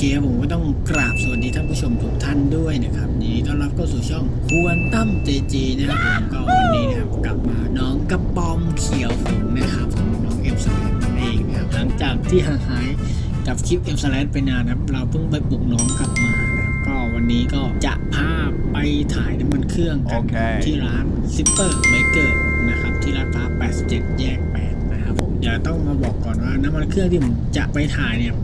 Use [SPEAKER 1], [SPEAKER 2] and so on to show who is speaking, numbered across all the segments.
[SPEAKER 1] ก็ต้องกราบสวัสดีท่านผู้ชมทุกท่านด้วยนะครับยินดีต้อนรับเข้าสู่ช่องควรตั้มเจจีนะครับผมก็วันนี้นะครับกลับมาน้องกระปอมเขียวผมนะครับผมน้องเอ็มสแลนนั่นเองนะครับหลังจากที่ห่างหายกับคลิปเอ็มสแลนไปนานนะครับ เราเพิ่งไปปลุกน้องกลับมานะครับก็วันนี้ก็จะพาไปถ่ายน้ำมันเครื่องกัน
[SPEAKER 2] โอเค
[SPEAKER 1] ที่ร้านซิปเปอร์ไบเกอร์นะครับที่ลาดพร้าว87 แยก 8 นะครับผมเดี๋ยวต้องมาบอกก่อนว่าน้ำมันเครื่องที่ผมจะไปถ่ายเนี่ย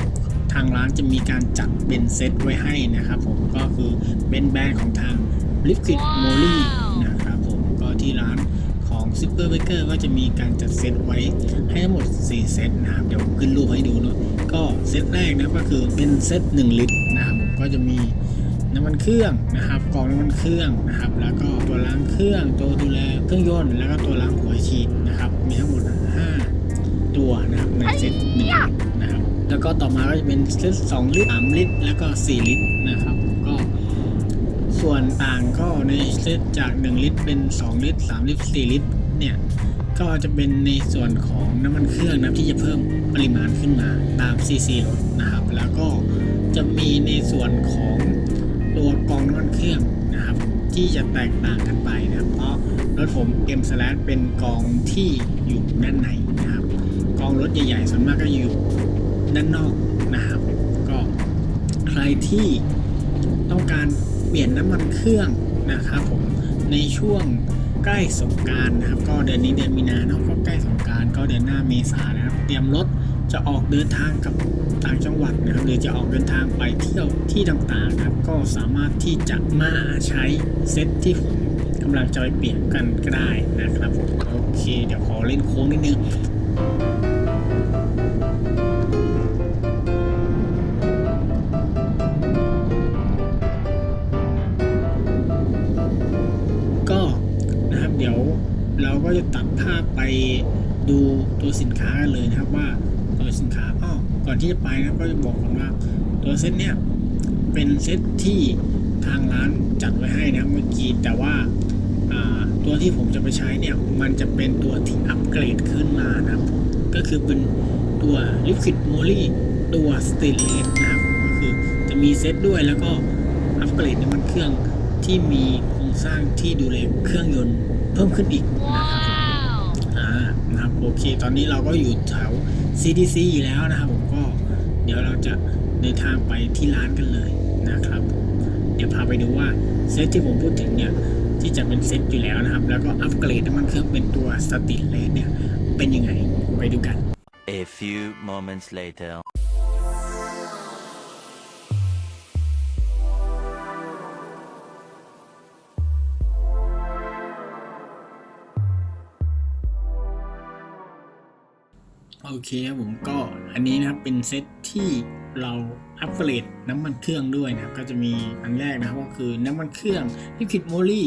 [SPEAKER 1] ทางร้านจะมีการจัดเป็นเซตไว้ให้นะครับผมก็คือเป็นแบรนด์ของทาง Liquid m o l y นะครับผมก็ที่ร้านของ Super Baker ก็จะมีการจัดเซตไว้ให้ทั้งหมด 4 เซตนะครับเดี๋ยวขึ้นรูปให้ดูเนาะก็เซตแรกนะก็คือเป็นเซต1 ลิตรนะครับผมก็จะมีน้ำมันเครื่องนะครับกรองน้ำมันเครื่องนะครับ แล้วก็ตัวล้างเครื่องตัวดูแลเครื่องยนต์แล้วก็ตัวล้างหัวฉีดนะครับ มีทั้งหมด 5 ตัวนะครับในเซตหนึ่งลิตรนะครับ แล้วก็ต่อมาก็จะเป็นเซต2ลิตร3ลิตร แล้วก็4ลิตรนะครับ ก็ส่วนต่างก็ในเซตจาก1ลิตรเป็น2ลิตร3ลิตร4ลิตรเนี่ยก็จะเป็นในส่วนของน้ำมันเครื่องนะที่จะเพิ่มปริมาณขึ้นมาตาม cc รถนะครับ แล้วก็จะมีในส่วนของตัวกองน้ำมันเครื่องนะครับ ที่จะแตกต่างกันไปนะครับ เพราะรถผม M s l a s เป็นกองที่อยู่ด้านในนะครับ กองรถใหญ่ๆส่วนมากก็อยู่ ด้านนอกนะครับ ก็ใครที่ต้องการเปลี่ยนน้ำมันเครื่องนะครับผมในช่วงใกล้สงการนะครับ ก็เดือนนี้เดือนมีนาเนาะก็ใกล้สงการก็เดือนหน้าเมษานะครับเตรียมรถจะออกเดินทางกับต่างจังหวัดนะครับหรือจะออกเดินทางไปเที่ยวที่ต่างๆครับ ก็สามารถที่จะมาใช้เซตที่ผมกำลังจะไปเปลี่ยนกันก็ได้นะครับผมโอเค เดี๋ยวขอเล่นโค้งนิดนึง ดี๋ยวเราก็จะตัดภาพไปดูตัวสินค้ากันเลยนะครับว่าตัวสินค้าอ้อก่อนที่จะไปนะก็จะบอกก่อนว่าตัวเซตเนี้ยเป็นเซตที่ทางร้านจัดไว้ให้นะเมื่อกี้แต่ว่าตัวที่ผมจะไปใช้เนี่ยมันจะเป็นตัวที่อัปเกรดขึ้นมานะครับ ก็คือเป็นตัว Liquid m o l y ตัว Stainless นะครับก็คือจะมีเซตด้วยแล้วก็อัปเกรดน้ำมันเครื่องที่มีโครงสร้างที่ดูแลเครื่องยนต์ เพิ่มขึ้นอีกนะครับผมอ่านะครับโอเค ตอนนี้เราก็อยู่แถว CDC แล้วนะครับผมก็เดี๋ยวเราจะเดินทางไปที่ร้านกันเลยนะครับผมเดี๋ยวพาไปดูว่าเซตที่ผมพูดถึงเนี่ยที่จะเป็นเซตอยู่แล้วนะครับ แล้วก็อัปเกรดน้ำมันเครื่องเป็นตัวสติเลสเนี่ยเป็นยังไงไปดูกัน
[SPEAKER 2] A few moments later.
[SPEAKER 1] โอเคครับผมก็อันนี้นะครับเป็นเซตที่เราอัปเกรดน้ำมันเครื่องด้วยนะครับ ก็จะมีอันแรกนะครับก็คือน้ำมันเครื่อง Liquid Moly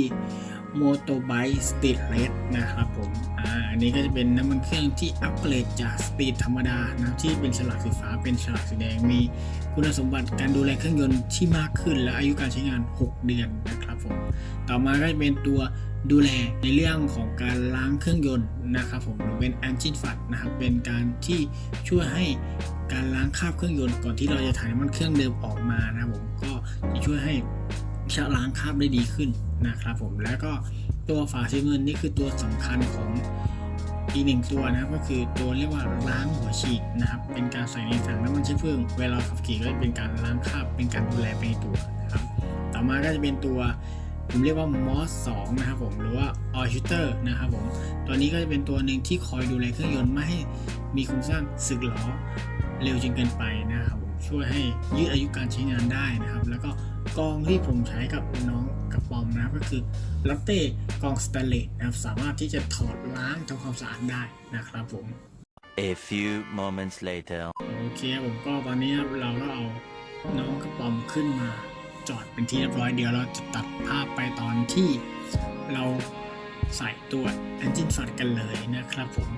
[SPEAKER 1] Motorbike Street Red นะครับผมอ่าอันนี้ก็จะเป็นน้ำมันเครื่องที่อัปเกรดจากสตรีทธรรมดานะที่เป็นฉลากสีฟ้าเป็นฉลากสีแดงมีคุณสมบัติการดูแลเครื่องยนต์ที่มากขึ้นและอายุการใช้งาน 6 เดือนนะครับผมต่อมาก็จะเป็นตัว ดูแลในเรื่องของการล้างเครื่องยนต์นะครับผมหรือเป็น engine flush นะครับเป็นการที่ช่วยให้การล้างคราบเครื่องยนต์ก่อนที่เราจะถ่ายน้ำมันเครื่องเดิมออกมานะครับผมก็จะช่วยให้ชะล้างคราบได้ดีขึ้นนะครับผมแล้วก็ตัวฝาสีเงินนี่คือตัวสำคัญของอีกหนึ่งตัวนะครับก็คือตัวเรียกว่าล้างหัวฉีดนะครับเป็นการใส่ในถังน้ำมันเชื้อเพลิงเวลาขับขี่ก็จะเป็นการล้างคราบเป็นการดูแลไปในตัวนะครับต่อมาก็จะเป็นตัว ผมเรียกว่า MOS 2นะครับผมหรือว่า o i l Shooter นะครับผมตัวนี้ก็จะเป็นตัวหนึ่งที่คอยดูแลเครื่องยนต์ไม่ให้มีโครงสร้างสึกหรอเร็วจนเกินไปนะครับผมช่วยให้ยืดอายุการใช้งานได้นะครับ แล้วก็กองที่ผมใช้กับน้องกระป๋อมนะครับก็คือล t เต้กองสแตนเลสนะครับสามารถที่จะถอดล้างทำความสะอาดได้นะครับผม
[SPEAKER 2] A few moments later.
[SPEAKER 1] โอเคครับผมก็ตอนนี้ครับเราก็เอาน้องกระป๋อมขึ้นมา จอดเป็นที่เรียบร้อยเดี๋ยวเราจะตัดภาพไปตอนที่เราใส่ตัว Engine f u d กันเลยนะครับผม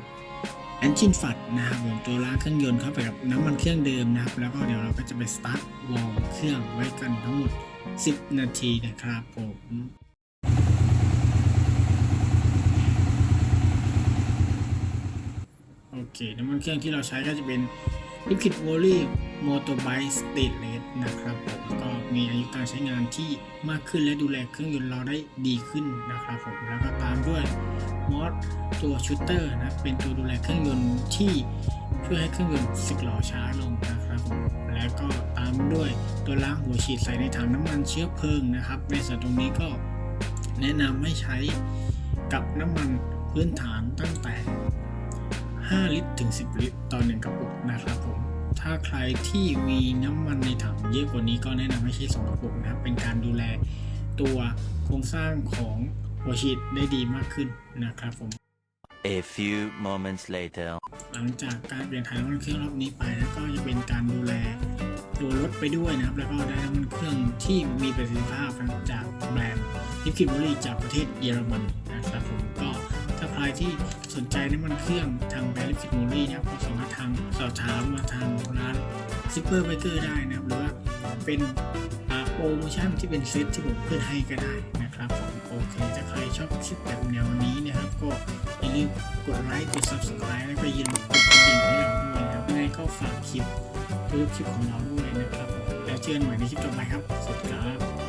[SPEAKER 1] Engine f u d นะครับผมตัวล้างเครื่องยนต์เข้าไปกับน้ำมันเครื่องเดิมนะครับ แล้วก็เดี๋ยวเราก็จะไปสตาร์ทวอร์มเครื่องไว้กันทั้งหมด 10 นาทีนะครับผมโอเคน้ำมันเครื่องที่เราใช้ก็จะเป็น ลิคิดวอลลี่มอเตอร์ไบค์สเตทเลสนะครับผมก็มีอายุการใช้งานที่มากขึ้นและดูแลเครื่องยนต์เราได้ดีขึ้นนะครับผมแล้วก็ตามด้วยมอสตัวชูเตอร์นะเป็นตัวดูแลเครื่องยนต์ที่ช่วยให้เครื่องยนต์สึกหล่อช้าลงนะครับผมแล้วก็ตามด้วยตัวล้างหัวฉีดใส่ในถังน้ำมันเชื้อเพลิงนะครับ ในส่วนตรงนี้ก็แนะนำให้ใช้กับน้ำมันพื้นฐานตั้งแต่ 5 ลิตรถึง 10 ลิตร ต่อหนึ่งกระปุกนะครับผม ถ้าใครที่มีน้ำมันในถังเยอะกว่านี้ก็แนะนำให้ใช้ 2 กระปุกนะครับ เป็นการดูแลตัวโครงสร้างของหัวฉีดได้ดีมากขึ้นนะครับผม
[SPEAKER 2] A few moments later.
[SPEAKER 1] หลังจากการเปลี่ยนถ่ายน้ำมันเครื่องรอบนี้ไปแล้วก็จะเป็นการดูแลตัวรถไปด้วยนะครับ แล้วก็ได้น้ำมันเครื่องที่มีประสิทธิภาพนะครับจากแบรนด์ลิคิดบริจากประเทศเยอรมัน รที่สนใจน้ำมันเครื่องทางแบรนด์ลิคิดบรินะครับก็สามารถทางสอบถามมาทางร้านซิปเปอร์ไบเกอร์ได้นะครับหรือว่าเป็นโปรโมชั่นที่เป็นเซตที่ผมเพื่อนให้ก็ได้นะครับผมโอเคถ้าใครชอบคลิปแบบแนวนี้นะครับ ก็อย่าลืมกดไลค์กด subscribe แล้วก็อย่าลืมกดกระดิ่งให้เราด้วยนะครับยังไงก็ฝากคลิปทุกคลิปของเราด้วยนะครับแล้วเจอกันใหม่ในคลิปต่อไปครับสวัสดีครับ